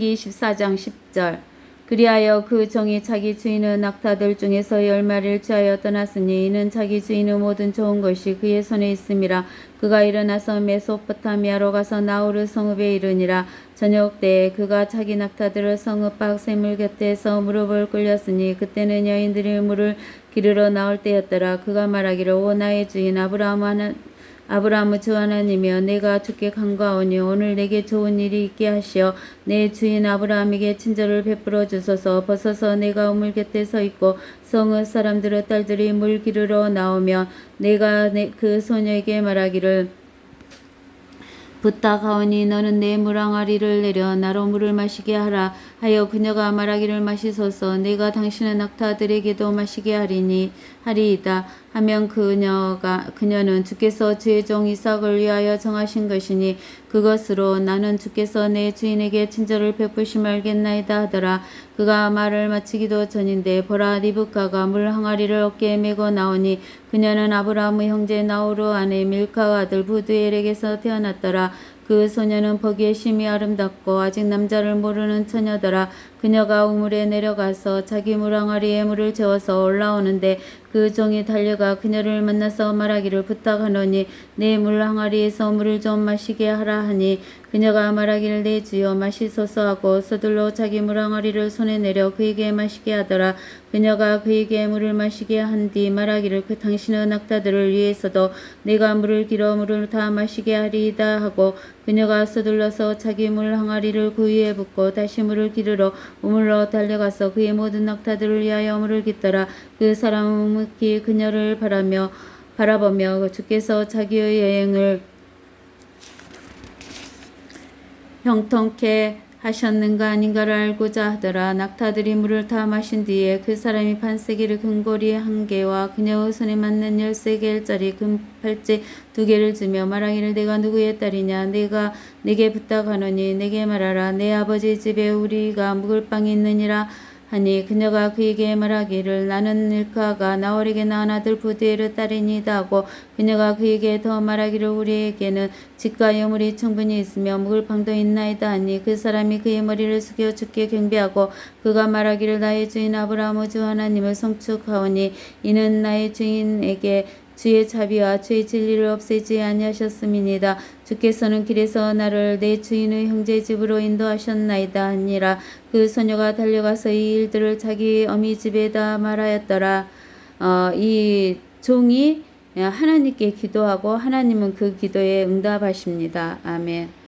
24장 10절. 그리하여 그 종이 자기 주인의 낙타들 중에서 열 마리를 취하여 떠났으니 이는 자기 주인의 모든 좋은 것이 그의 손에 있음이라. 그가 일어나서 메소포타미아로 가서 나우르 성읍에 이르니라. 저녁 때에 그가 자기 낙타들을 성읍 밖 샘물 곁에서 무릎을 꿇렸으니 그때는 여인들이 물을 기르러 나올 때였더라. 그가 말하기를 오 나의 주인 아브라함 아브라함의 주 하나님이여 내가 주께 간과하오니 오늘 내게 좋은 일이 있게 하시어 내 주인 아브라함에게 친절을 베풀어 주소서. 벗어서 내가 우물 곁에 서 있고 성의 사람들의 딸들이 물 기르러 나오면 내가 내, 그 소녀에게 말하기를 부탁하오니 너는 내 물항아리를 내려 나로 물을 마시게 하라 하여 그녀가 말하기를 마시소서. 내가 당신의 낙타들에게도 마시게 하리니 하리이다. 하면 그녀가 그녀는 주께서 주의 종 이삭을 위하여 정하신 것이니 그것으로 나는 주께서 내 주인에게 친절을 베푸심 알겠나이다 하더라. 그가 말을 마치기도 전인데 보라 리브카가 물 항아리를 어깨에 메고 나오니 그녀는 아브라함의 형제 나우르 아내 밀카 아들 부두엘에게서 태어났더라 그 소녀는 보기에 심히 아름답고 아직 남자를 모르는 처녀더라. 그녀가 우물에 내려가서 자기 물항아리에 물을 채워서 올라오는데 그 종이 달려가 그녀를 만나서 말하기를 부탁하노니 내 물항아리에서 물을 좀 마시게 하라 하니 그녀가 말하기를 내 주여 마시소서 하고 서둘러 자기 물항아리를 손에 내려 그에게 마시게 하더라. 그녀가 그에게 물을 마시게 한 뒤 말하기를 그 당신의 낙타들을 위해서도 내가 물을 길어 물을 다 마시게 하리이다 하고 그녀가 서둘러서 자기 물 항아리를 그 위에 붓고 다시 물을 기르러 우물로 달려가서 그의 모든 낙타들을 위하여 물을 깃더라. 그 사람은 묵히 그녀를 바라며 바라보며 주께서 자기의 여행을 형통케 하셨는가 아닌가를 알고자 하더라. 낙타들이 물을 다 마신 뒤에 그 사람이 반세기를 금고리 한 개와 그녀의 손에 맞는 열세 개짜리 금 팔찌 두 개를 주며 말하기를 내가 누구의 딸이냐? 내가 내게 부탁하노니 내게 말하라. 내 아버지 집에 우리가 묵을 빵이 있느니라 하니 그녀가 그에게 말하기를 나는 밀카가 나월에게 낳은 아들 부디에르 딸이니다 하고 그녀가 그에게 더 말하기를 우리에게는 집과 여물이 충분히 있으며 묵을 방도 있나이다 하니 그 사람이 그의 머리를 숙여 죽게 경배하고 그가 말하기를 나의 주인 아브라함의 주 하나님을 성축하오니 이는 나의 주인에게 주의 자비와 주의 진리를 없애지 아니하셨음이니이다. 주께서는 길에서 나를 내 주인의 형제 집으로 인도하셨나이다 하니라. 그 소녀가 달려가서 이 일들을 자기 어미 집에다 말하였더라. 어, 이 종이 하나님께 기도하고 하나님은 그 기도에 응답하십니다. 아멘.